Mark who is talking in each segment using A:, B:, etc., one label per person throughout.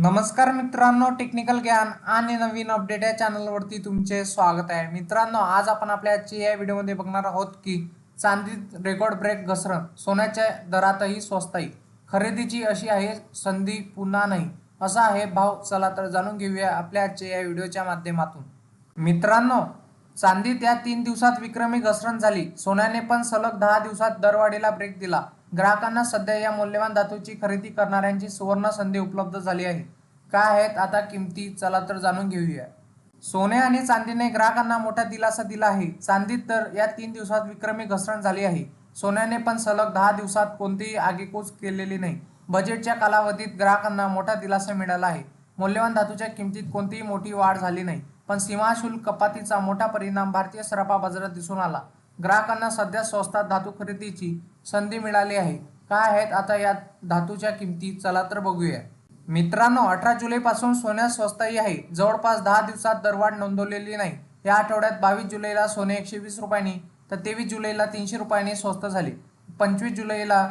A: नमस्कार मित्रांनो टेक्निकल ज्ञान आणि नवीन अपडेट या चॅनलवरती तुमचे स्वागत आहे. मित्रांनो आज आपण आपल्या आजची या व्हिडिओमध्ये बघणार आहोत की चांदीत रेकॉर्ड ब्रेक घसरण सोन्याच्या दरातही स्वस्ताई खरेदीची अशी आहे संधी पुन्हा नाही. असा आहे भाव चला तर जाणून घेऊया आपल्या आजच्या या व्हिडिओच्या माध्यमातून. मित्रांनो चांदीत या तीन दिवसात विक्रमी घसरण झाली. सोन्याने पण सलग दहा दिवसात दरवाढीला ब्रेक दिला. ग्राहकांना सध्या या मौल्यवान धातूची खरेदी करणाऱ्यांची सुवर्ण संधी उपलब्ध झाली आहे. काय आहेत आता किमती? चला तर जाणून घेऊया. सोने आणि चांदीने ग्राहकांना मोठा दिलासा दिला आहे. चांदीत तर या तीन दिवसात विक्रमी घसरण झाली आहे. सोन्याने पण सलग दहा दिवसात कोणतीही आगेकूच केलेली नाही. बजेटच्या कालावधीत ग्राहकांना मोठा दिलासा मिळाला आहे. मौल्यवान धातूच्या किमतीत कोणतीही मोठी वाढ झाली नाही. पण सीमाशुल्क कपातीचा मोठा परिणाम भारतीय सराफा बाजारात दिसून आला. ग्राहकांना सध्या स्वस्तात धातू खरेदीची संधी मिळाली आहे. काय आहेत आता या धातूच्या किमती? चला तर बघूया. मित्रांनो अठरा जुलैपासून सोन्यात स्वस्ताई आहे. जवळपास दहा दिवसात दरवाढ नोंदवलेली नाही. या आठवड्यात बावीस जुलैला सोने एकशे वीस रुपयांनी तर तेवीस जुलैला तीनशे रुपयांनी स्वस्त झाले. पंचवीस जुलैला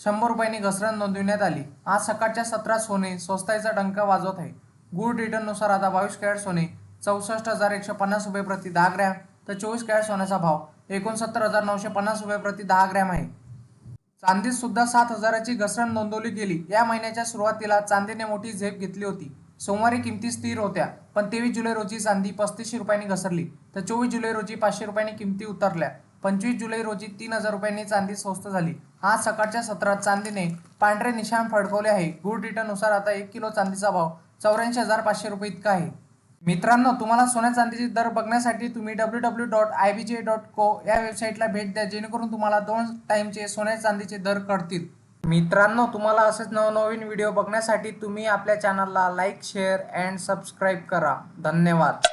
A: शंभर रुपयांनी घसरण नोंदविण्यात आली. आज सकाळच्या सत्रात सोने स्वस्ताईचा डंका वाजवत आहे. गुड रिटर्ननुसार आता बावीस कॅरेट सोने चौसष्ट हजार एकशे पन्नास रुपये प्रति दहा ग्रॅम तर चोवीस कॅरेट सोन्याचा भाव एकोणसत्तर हजार नऊशे पन्नास रुपये प्रति दहा ग्रॅम आहे. चांदीत सुद्धा सात हजाराची घसरण नोंदवली गेली. या महिन्याच्या सुरुवातीला चांदीने मोठी झेप घेतली होती. सोमवारी किमती स्थिर होत्या पण तेवीस जुलै रोजी चांदी पस्तीसशे रुपयांनी घसरली. तर चोवीस जुलै रोजी पाचशे रुपयांनी किमती उतरल्या. पंचवीस जुलै रोजी तीन हजार रुपयांनी चांदी स्वस्त झाली. आज सकाळच्या सत्रात चांदीने पांढरे निशाण फडकवले आहे. गुड रिटर्ननुसार आता एक किलो चांदीचा भाव चौऱ्याऐंशी हजार पाचशे रुपये इतका आहे. मित्रांनो तुम्हाला सोन्या चांदीचे दर बघण्यासाठी तुम्ही W W dot I B J dot co या वेबसाईटला भेट द्या जेणेकरून तुम्हाला दोन टाईमचे सोन्या चांदीचे दर कळतील. मित्रांनो तुम्हाला असेच नवनवीन व्हिडिओ बघण्यासाठी तुम्ही आपल्या चॅनलला लाईक शेअर अँड सबस्क्राईब करा. धन्यवाद.